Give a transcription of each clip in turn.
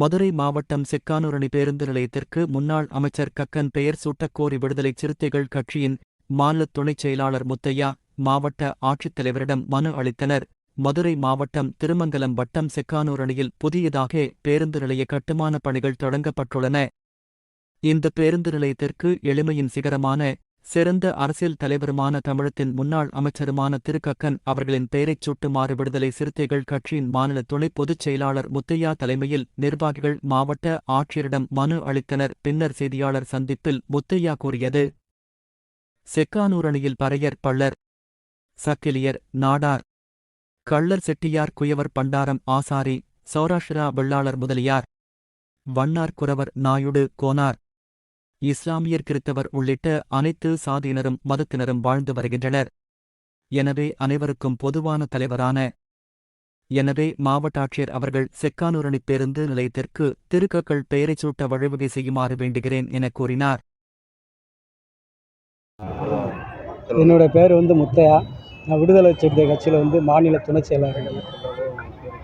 மதுரை மாவட்டம் செக்கானூரணி பேருந்து நிலையத்திற்கு முன்னாள் அமைச்சர் கக்கன் பெயர் சூட்டக்கோரி விடுதலை சிறுத்தைகள் கட்சியின் மாநில துணைச் செயலாளர் முத்தையா மாவட்ட ஆட்சித்தலைவரிடம் மனு அளித்தனர். மதுரை மாவட்டம் திருமங்கலம் வட்டம் செக்கானூரணியில் புதியதாக பேருந்து நிலைய கட்டுமானப் பணிகள் தொடங்கப்பட்டுள்ளன. இந்த பேருந்து நிலையத்திற்கு எளிமையின் சிகரமான சிறந்த அரசியல் தலைவருமான தமிழத்தின் முன்னாள் அமைச்சருமான திருக்கக்கன் அவர்களின் பெயரைச் சுட்டுமாறு விடுதலை சிறுத்தைகள் கட்சியின் மாநில துணை பொதுச் செயலாளர் முத்தையா தலைமையில் நிர்வாகிகள் மாவட்ட ஆட்சியரிடம் மனு அளித்தனர். பின்னர் செய்தியாளர் சந்திப்பில் முத்தையா கூறியது செக்கானூரணியில் பறையர் பள்ளர் சக்கிலியர் நாடார் கள்ளர் செட்டியார் குயவர் பண்டாரம் ஆசாரி சௌராஷ்டிரா வெள்ளாளர் முதலியார் வண்ணார் குறவர் நாயுடு கோனார் இஸ்லாமியர் கிறித்தவர் உள்ளிட்ட அனைத்து சாதியினரும் மதத்தினரும் வாழ்ந்து வருகின்றனர். எனவே அனைவருக்கும் பொதுவான தலைவரான எனவே மாவட்ட ஆட்சியர் அவர்கள் செக்கானூரணி பேருந்து நிலையத்திற்கு திருக்கக்கள் பெயரைச் சூட்ட வழிவகை செய்யுமாறு வேண்டுகிறேன் என கூறினார். என்னோட பேர் வந்து முத்தையா. நான் விடுதலை சிறுத்தை கட்சியில் வந்து மாநில துணைச் செயலாளர்.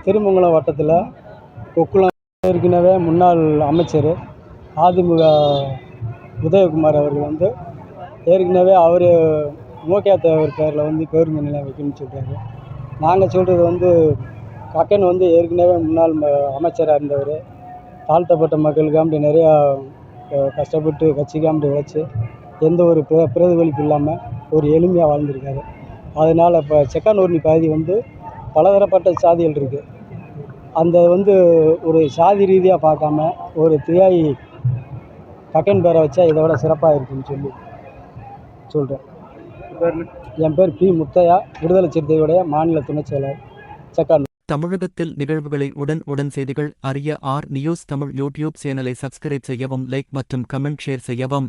திருமங்கலம் வட்டத்தில் கொக்குளம் ஏற்கனவே முன்னாள் அமைச்சர் அதிமுக உதயகுமார் அவர்கள் வந்து ஏற்கனவே அவர் நோக்கியா தேவர் பேரில் வந்து பேருந்து நிலையம் வைக்கணும்னு சொல்கிறாரு நாங்கள் சொல்கிறது வந்து கக்கன் வந்து ஏற்கனவே முன்னாள் ம அமைச்சராக இருந்தவர். தாழ்த்தப்பட்ட மக்களுக்காண்டி நிறையா கஷ்டப்பட்டு கட்சிக்காண்டி உழைச்சி எந்த ஒரு பிர பிரதிபலிப்பு இல்லாமல் ஒரு எளிமையாக வாழ்ந்திருக்காரு. அதனால் இப்போ செக்கானூர்னி பகுதி வந்து பலதரப்பட்ட சாதிகள் இருக்குது அந்த வந்து ஒரு சாதி ரீதியாக பார்க்காம ஒரு தியாகி கட்டன் பேரை வச்சா இதை விட சிறப்பாக இருக்குன்னு சொல்லி சொல்கிறேன் என் பேர் பி முத்தையா விடுதலை சிறுத்தைகளுடைய மாநில துணைச் செயலர் செக்கான். தமிழகத்தில் நிகழ்வுகளை உடன் உடன் செய்திகள் அறிய ஆர் நியூஸ் தமிழ் யூடியூப் சேனலை சப்ஸ்கிரைப் செய்யவும் லைக் மற்றும் கமெண்ட் ஷேர் செய்யவும்.